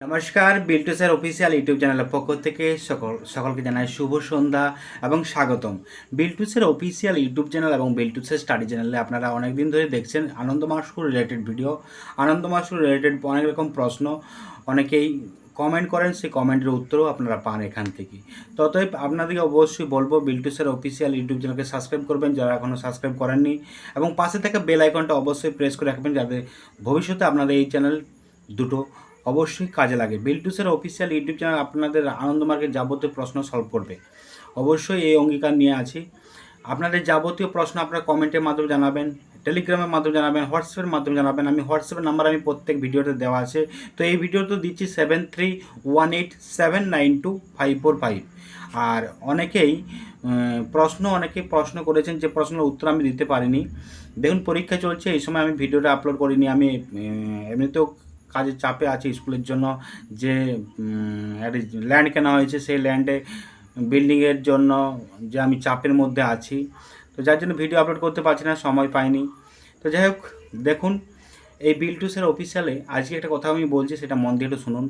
নমস্কার Biltu sir official YouTube চ্যানেলের পক্ষ থেকে সকল সকলকে জানাই শুভ সন্ধ্যা এবং স্বাগতম। Biltu sir official YouTube channel এবং বিল্টু স্যার স্টাডি চ্যানেলে আপনারা অনেক দিন ধরে দেখছেন আনন্দ মাসুর রিলেটেড ভিডিও আনন্দ মাসুর রিলেটেড অনেক রকম প্রশ্ন, অনেকেই কমেন্ট করেন, সেই কমেন্টের উত্তরও আপনারা পান এখান থেকে। ততএব আপনাদেরকে অবশ্যই বলব বিল্টু স্যার অফিসিয়াল ইউটিউব চ্যানেলকে সাবস্ক্রাইব করবেন যারা এখনও সাবস্ক্রাইব করেননি। এবং পাশে থাকা বেল আইকনটা অবশ্যই প্রেস করে রাখবেন যাতে ভবিষ্যতে আপনাদের এই চ্যানেল দুটো অবশ্যই কাজে লাগে। বিল্টুসের অফিসিয়াল ইউটিউব চ্যানেল আপনাদের আনন্দমার্গের যাবতীয় প্রশ্ন সলভ করবে। অবশ্যই এই অঙ্গীকার নিয়ে আছি। আপনাদের যাবতীয় প্রশ্ন আপনারা কমেন্টের মাধ্যমে জানাবেন টেলিগ্রামের মাধ্যমে জানাবেন হোয়াটসঅ্যাপের মাধ্যমে জানাবেন। আমি হোয়াটসঅ্যাপের নাম্বার আমি প্রত্যেক ভিডিওতে দেওয়া আছে। তো এই ভিডিওতে দিচ্ছি seven three one eight seven nine two five four five আর অনেকেই প্রশ্ন, অনেকে প্রশ্ন করেছেন যে প্রশ্নের উত্তর আমি দিতে পারিনি। দেখুন, পরীক্ষা চলছে, এই সময় আমি ভিডিওটা আপলোড করিনি। আমি এমনিতেও কাজের চাপে আছে স্কুলের জন্য যে ল্যান্ড কেনা হয়েছে, সেই ল্যান্ডে বিল্ডিংয়ের জন্য যে আমি চাপের মধ্যে আছি। তো যার জন্য ভিডিও আপলোড করতে পারছি না, সময় পাইনি। তো যাই হোক, দেখুন। এই বিলটুসের অফিসিয়ালে আজকে একটা কথা আমি বলছি, সেটা মন দিয়ে শুনুন।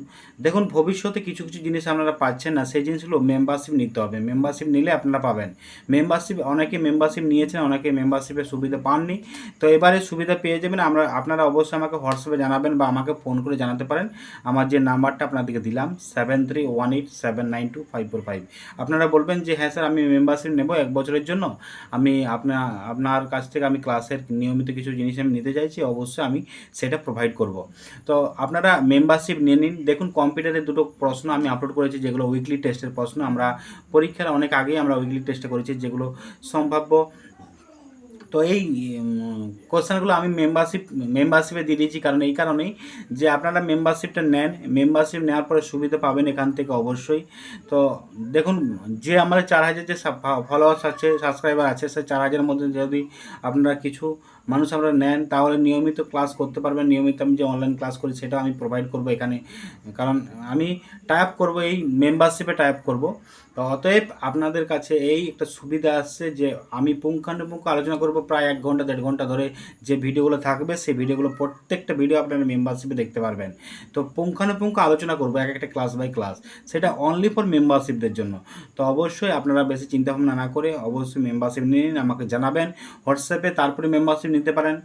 দেখুন, ভবিষ্যতে কিছু কিছু জিনিস আপনারা পাচ্ছেন না, সেই জিনিসগুলো মেম্বারশিপ নিতে হবে। মেম্বারশিপ নিলে আপনারা পাবেন। মেম্বারশিপ অনেকে মেম্বারশিপ নিয়েছেন, অনেকে মেম্বারশিপের সুবিধা পাননি। তো এবারে সুবিধা পেয়ে যাবেন, আমরা, আপনারা অবশ্যই আমাকে হোয়াটসঅ্যাপে জানাবেন বা আমাকে ফোন করে জানাতে পারেন। আমার যে নাম্বারটা আপনাদেরকে দিলাম seven three one eight seven nine two five four five আপনারা বলবেন যে হ্যাঁ স্যার, আমি মেম্বারশিপ নেব এক বছরের জন্য। আমি আপনার আপনার কাছ থেকে আমি ক্লাসের নিয়মিত কিছু জিনিস আমি নিতে চাইছি। অবশ্যই আমি সেটা প্রোভাইড করব। তো আপনারা মেম্বারশিপ নিয়ে নিন। দেখুন কম্পিউটারে দুটো প্রশ্ন আমি আপলোড করেছি, যেগুলো উইকলি টেস্টের প্রশ্ন। আমরা পরীক্ষার অনেক আগেই আমরা উইকলি টেস্টে করেছি, যেগুলো সম্ভাব্য তো এই কোশ্চেনগুলো আমি মেম্বারশিপ মেম্বারশিপে দিয়ে দিয়েছি কারণ এই কারণেই যে আপনারা মেম্বারশিপটা নেন মেম্বারশিপ নেওয়ার পরে সুবিধা পাবেন এখান থেকে অবশ্যই। তো দেখুন, যে আমার চার হাজার যে ফলোয়ার্স আছে সাবস্ক্রাইবার আছে, সে চার হাজারের মধ্যে যদি আপনারা কিছু মানুষ আমরা নেন, তাহলে নিয়মিত ক্লাস করতে পারবেন। নিয়মিত আমি যে অনলাইন ক্লাস করি, সেটা আমি প্রোভাইড করব এখানে। কারণ আমি টাইপ করব এই মেম্বারশিপে টাইপ করব। তো অতএব আপনাদের কাছে এই একটা সুবিধা আসছে যে আমি পুঙ্খানুপুঙ্খ আলোচনা করব প্রায় এক ঘণ্টা, দেড় ঘণ্টা ধরে যে ভিডিওগুলো থাকবে, সেই ভিডিওগুলো প্রত্যেকটা ভিডিও আপনারা মেম্বারশিপে দেখতে পারবেন। তো পুঙ্খানুপুঙ্খ আলোচনা করব এক একটা ক্লাস বাই ক্লাস সেটা অনলি ফর মেম্বারশিপদের জন্য। তো অবশ্যই আপনারা বেশি চিন্তাভাবনা না করে অবশ্যই মেম্বারশিপ নিয়ে নিন, আমাকে জানাবেন হোয়াটসঅ্যাপে তারপরে মেম্বারশিপ নিতে পারেন।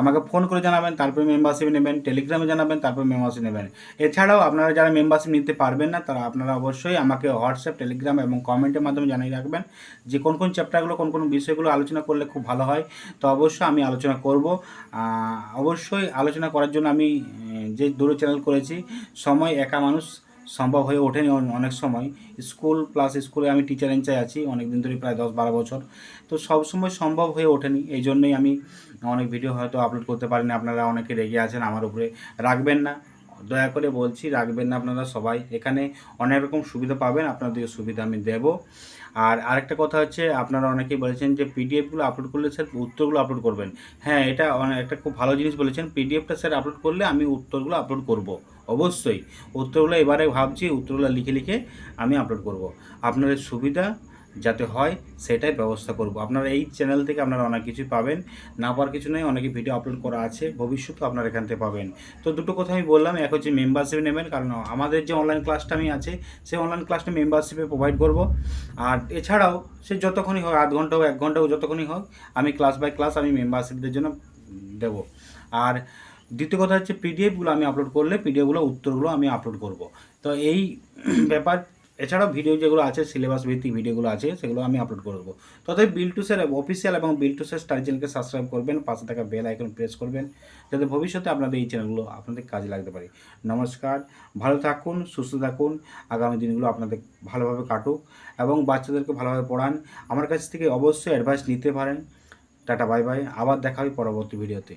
আমাকে ফোন করে জানাবেন, তারপরে মেম্বারশিপ নেবেন টেলিগ্রামে জানাবেন, তারপরে মেম্বারশিপ নেবেন। এছাড়াও আপনারা যারা মেম্বারশিপ নিতে পারবেন না, তারা আপনারা অবশ্যই আমাকে হোয়াটসঅ্যাপ টেলিগ্রাম এবং কমেন্টের মাধ্যমে জানিয়ে রাখবেন যে কোন কোন চ্যাপ্টারগুলো কোন কোন বিষয়গুলো আলোচনা করলে খুব ভালো হয়। তো অবশ্যই আমি আলোচনা করব। অবশ্যই আলোচনা করার জন্য আমি যে দুটো চ্যানেল করেছি, সময় একা মানুষ সম্ভব হয়ে ওঠেনি অনেক সময়। স্কুল প্লাস স্কুলে আমি টিচার ইনচার্জ আছি অনেক দিন ধরে প্রায় দশ বারো বছর। তো সব সময় সম্ভব হয়ে ওঠেনি, এই জন্যই আমি অনেক ভিডিও হয়তো আপলোড করতে পারিনি। আপনারা অনেকে রেগে আছেন, আমার উপরে রাখবেন না। দয়া করে বলছি, রাখবেন না আপনারা সবাই। এখানে অনেক রকম সুবিধা পাবেন, আপনাদের সুবিধা আমি দেব। আর আরেকটা কথা হচ্ছে, আপনারা অনেকেই বলেছেন যে পিডিএফগুলো আপলোড করলে স্যার উত্তরগুলো আপলোড করবেন। হ্যাঁ এটা একটা খুব ভালো জিনিস বলেছেন। পিডিএফটা স্যার আপলোড করলে আমি উত্তরগুলো আপলোড করব, অবশ্যই। উত্তরগুলো এবারে ভাবছি, উত্তরগুলো লিখে লিখে আমি আপলোড করব। আপনাদের সুবিধা যাতে হয়, সেটাই ব্যবস্থা করব। আপনারা এই চ্যানেল থেকে আপনারা অনেক কিছুই পাবেন। না পাওয়ার কিছু নয় অনেকে ভিডিও আপলোড করা আছে ভবিষ্যতে আপনারা এখান থেকে পাবেন। তো দুটো কথা আমি বললাম, এক হচ্ছে মেম্বারশিপ নেবেন, কারণ আমাদের যে অনলাইন ক্লাসটা আমি আছে, সেই অনলাইন ক্লাসটা মেম্বারশিপে প্রোভাইড করব। আর এছাড়াও, সে যতক্ষণই হোক, আধ ঘণ্টা হোক, এক ঘণ্টা হোক, যতক্ষণই হোক, আমি ক্লাস বাই ক্লাস আমি মেম্বারশিপদের জন্য দেবো। আর দ্বিতীয় কথা হচ্ছে পিডিএফগুলো আমি আপলোড করলে পিডিএফগুলো উত্তরগুলো আমি আপলোড করব। তো এই ব্যাপার এছাড়াও ভিডিও যেগুলো আছে সিলেবাস ভিত্তিক ভিডিওগুলো আছে, সেগুলো আমি আপলোড করে দেবো। তথাপি বিলটুসের অফিসিয়াল এবং বিলটুসের স্টার চ্যানেলকে সাবস্ক্রাইব করবেন, পাশে থাকা বেল আইকন প্রেস করবেন, যাতে ভবিষ্যতে আপনাদের এই চ্যানেলগুলো আপনাদের কাজে লাগতে পারে। নমস্কার, ভালো থাকুন, সুস্থ থাকুন, আগামী দিনগুলো আপনাদের ভালোভাবে কাটুক এবং বাচ্চাদেরকে ভালোভাবে পড়ান। আমার কাছ থেকে অবশ্যই অ্যাডভাইস নিতে পারেন। টাটা বাই বাই আবার দেখা হবে পরবর্তী ভিডিওতে